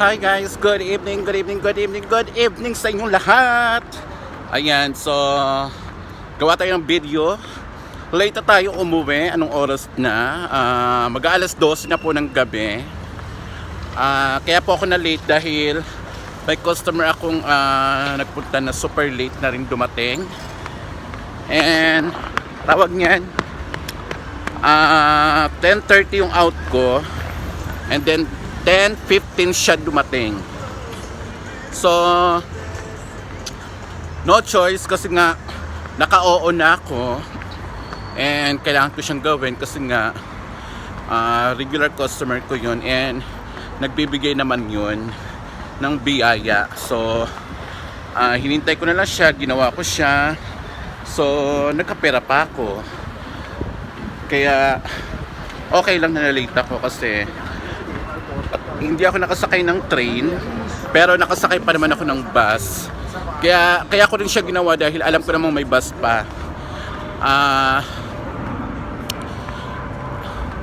Hi guys, good evening, good evening, good evening, good evening sa inyong lahat. Ayan, so gawa tayo ng video. Late tayo umuwi. Anong oras na? Ah, Mag-aalas 12 na po ng gabi. Ah, kaya po ako na late dahil may customer akong ah, nagpunta na super late na rin dumating. And tawag niyan, ah 10.30 yung out ko. And then 10.15 siya dumating. So, no choice kasi nga naka-oo na ako and kailangan ko siyang gawin kasi nga ah, regular customer ko yun and nagbibigay naman yun ng biyaya. So, ah, hinintay ko na lang siya, ginawa ko siya. So, nagkapera pa ako. Kaya, okay lang na late ako kasi hindi ako nakasakay ng train pero nakasakay pa naman ako ng bus. Kaya kaya ko rin siya ginawa dahil alam ko namang may bus pa. Ah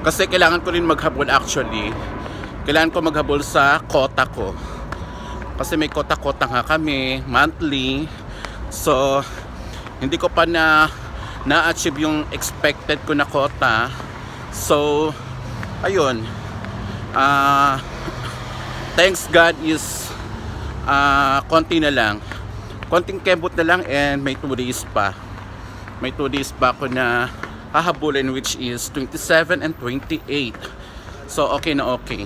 kasi kailangan ko rin maghabol actually. Kailangan ko maghabol sa kota ko. Kasi may kota-kota nga kami monthly. So hindi ko pa na na-achieve yung expected ko na kota. So ayun. Ah thanks God is ah konti na lang. Konting kembot na lang and may 2 days pa. May 2 days pa ako na hahabulin which is 27 and 28 so okay na okay.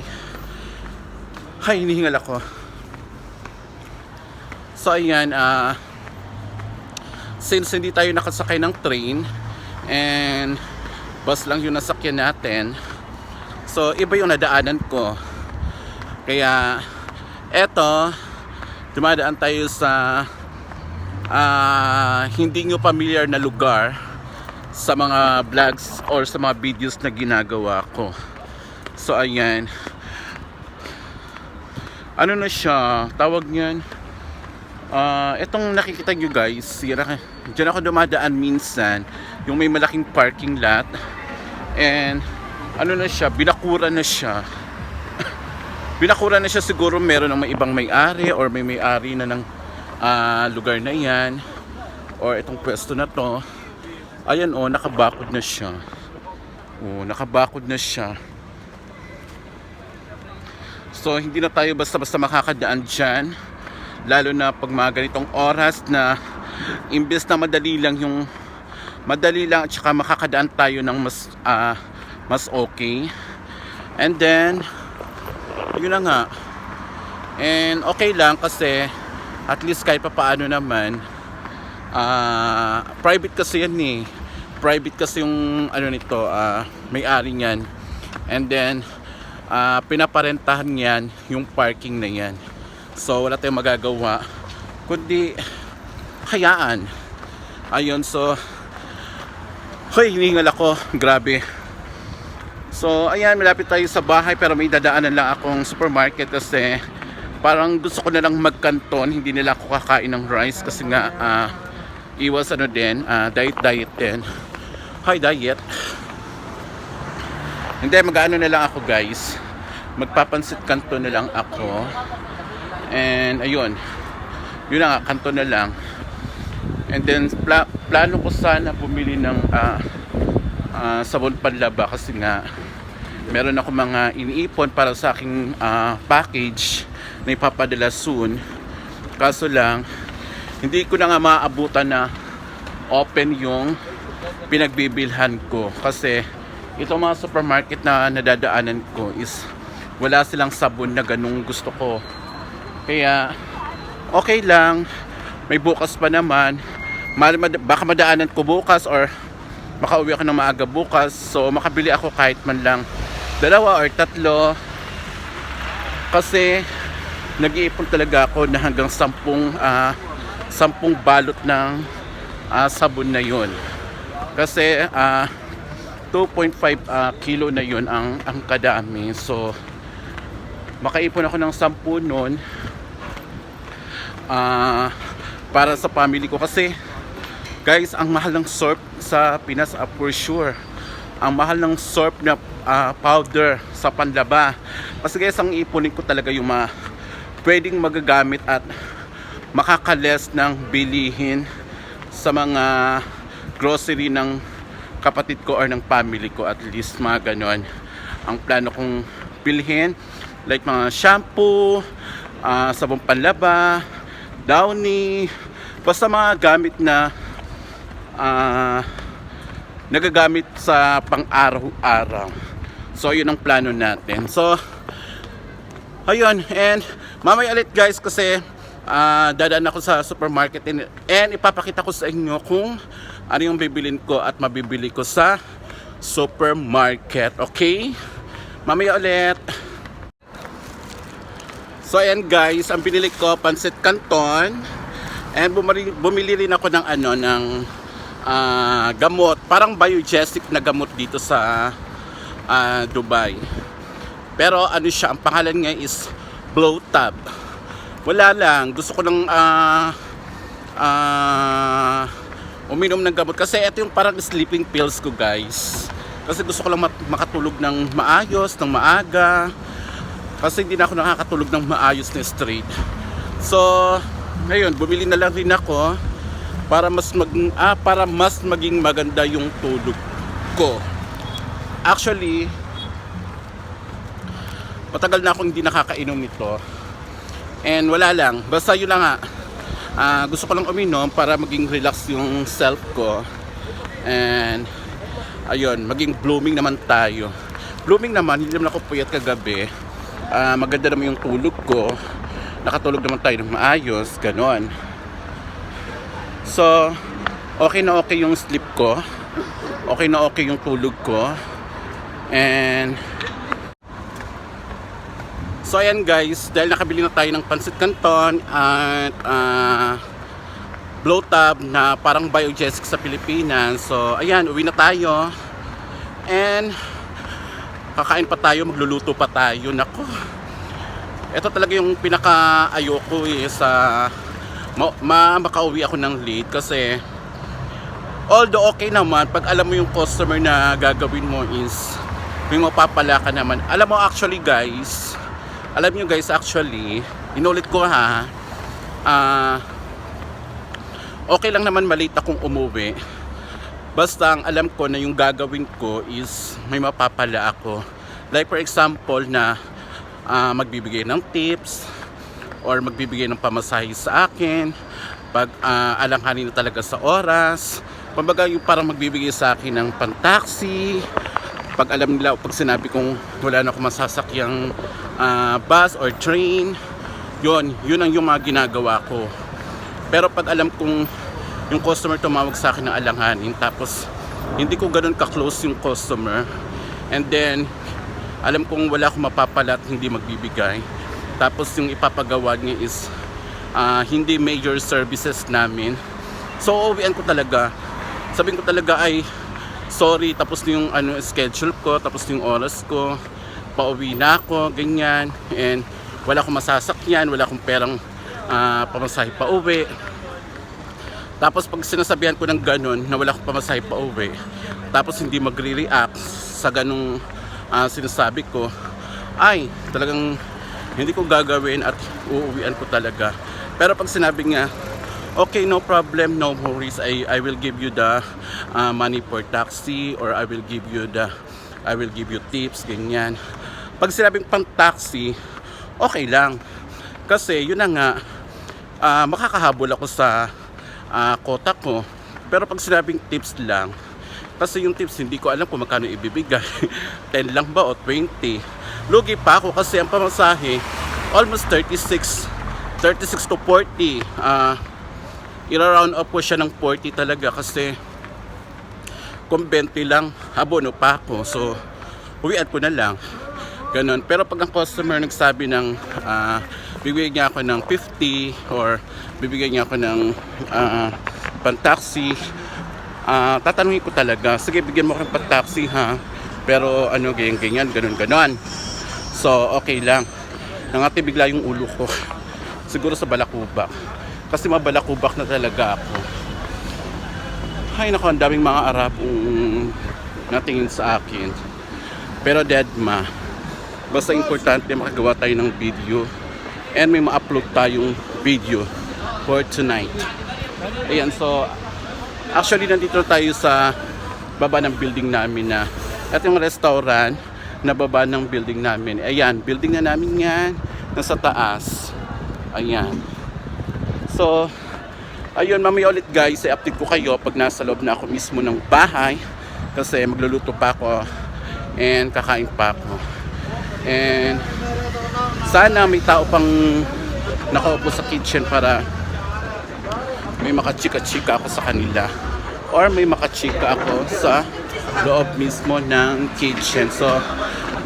Ay hinihingal ako. So ayan ah since hindi tayo nakasakay ng train and bus lang yung nasakyan natin so iba yung nadaanan ko kaya eto dumadaan tayo sa ah, hindi nyo familiar na lugar sa mga vlogs or sa mga videos na ginagawa ko so ayan ano na siya tawag niyan Ah, itong nakikita nyo guys, sira, dyan ako dumadaan minsan, yung may malaking parking lot. And, ano na siya, binakura na siya. Binakura na siya siguro meron ng may ibang may-ari or may may-ari na ng ah, lugar na yan. Or itong pwesto na to. Ayan oh, nakabakod na siya. Oh, nakabakod na siya. So, hindi na tayo basta-basta makakadaan dyan lalo na pag mga ganitong oras na imbes na madali lang yung madali lang at saka makakadaan tayo ng mas ah, mas okay and then yun na nga and okay lang kasi at least kahit pa paano naman ah, private kasi yan eh private kasi yung ano nito ah, may-ari niyan and then ah, pinaparentahan niyan yung parking na yan So wala tayong magagawa kundi hayaan. Ayun so Hoy, hiningal ako. Grabe. So, ayan, malapit tayo sa bahay pero may dadaanan lang akong supermarket kasi parang gusto ko na lang magkanton. Hindi nila ako kakain ng rice kasi nga ah, iwas ano din, ah, diet diet din. Hi, diet. Hindi, mag-ano na lang ako guys. Magpapansit kanto na lang ako. And ayun. Yun na nga, kanto na lang. And then pla- plano ko sana bumili ng ah, ah, sabon panlaba kasi nga meron ako mga iniipon para sa aking ah, package na ipapadala soon. Kaso lang, hindi ko na nga maabutan na open yung pinagbibilhan ko kasi itong mga supermarket na nadadaanan ko is wala silang sabon na ganung gusto ko kaya okay lang. May bukas pa naman. Baka madaanan ko bukas or makauwi ako ng maaga bukas. So makabili ako kahit man lang dalawa or tatlo. Kasi nag-iipon talaga ako na hanggang sampung, ah, sampung balot ng ah, sabon na yun. Kasi ah, 2.5 ah, kilo na yun ang, ang kadami. So makaipon ako ng 10 noon ah para sa family ko kasi guys ang mahal ng surf sa Pinas ah, for sure ang mahal ng surf na ah, powder sa panlaba. Kasi guys ang ipunin ko talaga yung mga pwedeng magagamit at makakales ng bilihin sa mga grocery ng kapatid ko or ng family ko at least mga ganon. Ang plano kong bilhin like mga shampoo ah, sabong panlaba downy basta mga gamit na ah, nagagamit sa pang-araw-araw. So yun ang plano natin. So ayun and mamaya ulit guys kasi ah, dadaan ako sa supermarket and, and ipapakita ko sa inyo kung ano yung bibilin ko at mabibili ko sa supermarket okay? Mamaya ulit. So ayan guys ang binili ko pansit canton. And bumili, bumili rin ako ng ano ng ah, gamot parang biogesic na gamot dito sa ah, Dubai pero ano siya, ang pangalan niya is Blow Tab. Wala lang, gusto ko lang ah ah, uminom ng gamot kasi ito yung parang sleeping pills ko guys. Kasi gusto ko lang makatulog ng maayos, ng maaga. Kasi hindi na ako nakakatulog ng maayos na straight. So, ngayon, bumili na lang rin ako para mas mag ah, para mas maging maganda yung tulog ko. Actually, matagal na akong hindi nakakainom nito. And wala lang, basta yun lang nga. Ah, gusto ko lang uminom para maging relax yung self ko. And ayun, maging blooming naman tayo. Blooming naman, hindi naman ako puyat kagabi. Ah, maganda naman yung tulog ko. Nakatulog naman tayo ng maayos, ganon. So, okay na okay yung sleep ko. Okay na okay yung tulog ko. And So ayan guys, dahil nakabili na tayo ng pansit canton at uh, blow tab na parang biogesic sa Pilipinas. So ayan, uwi na tayo. And kakain pa tayo, magluluto pa tayo. Nako. Ito talaga yung pinaka ayoko eh sa ma, ma makauwi ako ng late kasi although okay naman pag alam mo yung customer na gagawin mo is may mapapala ka naman. Alam mo actually guys, alam nyo guys actually inulit ko ha ah okay lang naman malate akong umuwi basta ang alam ko na yung gagawin ko is may mapapala ako like for example na ah, magbibigay ng tips or magbibigay ng pamasahe sa akin pag uh, alanghanin na talaga sa oras. Kumbaga yung parang magbibigay sa akin ng pantaxi pag alam nila o pag sinabi kong wala na akong masasakyang ah, bus or train yon yun ang yung mga ginagawa ko. Pero pag alam kong yung customer tumawag sa akin ng alanganin tapos hindi ko ganun ka-close yung customer and then alam kong wala akong mapapala at hindi magbibigay tapos yung ipapagawa niya is ah, hindi major services namin. So uwian ko talaga. Sabihin ko talaga ay sorry tapos yung ano schedule ko tapos yung oras ko. Pauwi na ako ganyan. And wala akong masasakyan wala akong perang ah, pamasahe pa uwi. Tapos pag sinasabihan ko ng ganun na wala akong pamasahe pa uwi tapos hindi magre-react sa ganung ah, sinasabi ko ay talagang hindi ko gagawin at uuwian ko talaga. Pero pag sinabi nga okay no problem no worries I, I will give you the uh, money for taxi or I will give you the I will give you tips ganyan. Pag sinabing pang taxi okay lang. Kasi yun na nga ah, makakahabol ako sa ah, kota ko. Pero pag sinabing tips lang kasi yung tips hindi ko alam kung magkano ibibigay 10 lang ba o 20 lugi pa ako kasi ang pamasahe almost 36 36 to 40 ah ira-round up ko siya ng 40 talaga kasi kung 20 lang, abono pa ako. So, uwian ko na lang. Ganon. Pero pag ang customer nagsabi ng ah, bibigyan niya ako ng 50 or bibigyan niya ako ng ah, pan-taxi, ah, tatanungin ko talaga, sige bigyan mo ako ng pan-taxi ha. Pero ano, ganyan ganyan, ganon ganon. So, okay lang. Nangati bigla yung ulo ko. Siguro sa balakubak. Kasi mabalakubak na talaga ako. Ay nako, ang daming mga Arabong natingin sa akin. Pero dead ma. Basta importante makagawa tayo ng video and may ma-upload tayong video for tonight. Ayan, so actually nandito tayo sa baba ng building namin na at yung restaurant na baba ng building namin. Ayan, building na namin yan nasa taas. Ayan. So, ayun, mamaya ulit guys, i-update ko kayo pag nasa loob na ako mismo ng bahay kasi magluluto pa ako and kakain pa ako. And sana may tao pang nakaupo sa kitchen para may makachika-chika ako sa kanila or may makachika ako sa loob mismo ng kitchen. So,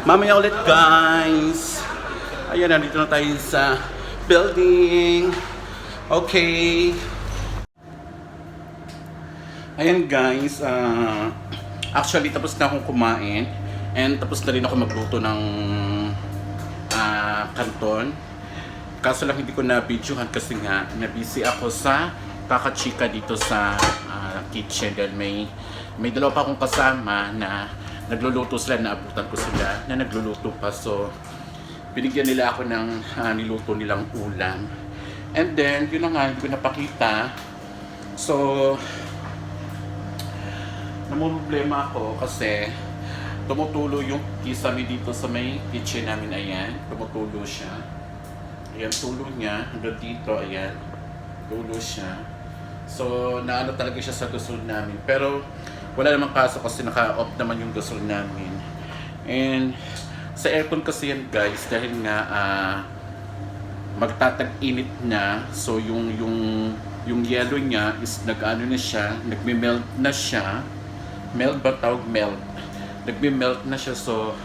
mamaya ulit guys. Ayan, nandito na tayo sa building. Okay. Ayan guys, ah, actually tapos na akong kumain and tapos na rin ako magluto ng ah, kanton. Kaso lang hindi ko na videohan kasi nga na-busy ako sa kakachika dito sa ah, kitchen dahil may may dalawa pa akong kasama na nagluluto sila, naabutan ko sila na nagluluto pa. So, binigyan nila ako ng ah, niluto nilang ulam. And then, yun na nga, hindi ko napakita. So, namumroblema ako kasi tumutulo yung kisame dito sa may kitchen namin. Ayan, tumutulo siya. Ayan, tulo niya hanggang dito. Ayan, tulo siya. So, naano talaga siya sa gasol namin. Pero, wala namang kaso kasi naka-off naman yung gasol namin. And, sa aircon kasi yan guys, dahil nga ah, magtatag-init na, so yung yung yung yellow niya is nag-ano na siya, nagme-melt na siya. Melt ba tawag melt? Nagme-melt na siya so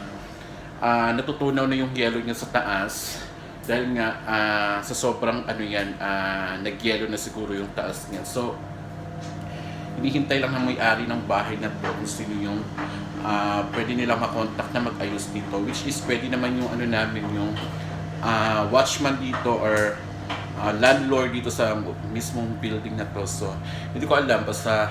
ah natutunaw na yung yellow niya sa taas dahil nga ah, sa sobrang ano yan, ah, nag-yellow na siguro yung taas niya. So hinihintay lang ng may-ari ng bahay na to kung sino yung ah, pwede nilang makontak na mag-ayos dito which is pwede naman yung ano namin yung ah, watchman dito or ah, landlord dito sa mismong building na to so hindi ko alam basta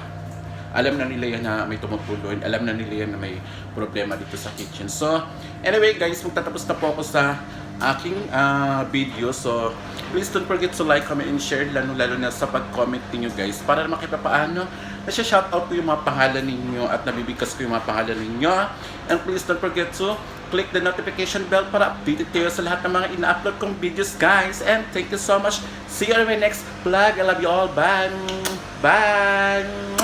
alam na nila yan na may tumutuloy alam na nila yan na may problema dito sa kitchen so anyway guys magtatapos na po ako sa aking ah, video. So please don't forget to like, comment, and share. Lalo lalo na sa pag-comment ninyo guys. Para naman kahit paano na siya shoutout ko yung mga pangalan ninyo at nabibigkas ko yung mga pangalan ninyo. And please don't forget to click the notification bell para updated kayo sa lahat ng mga ina-upload kong videos guys. And thank you so much. See you on my next vlog. I love you all. Bye. Bye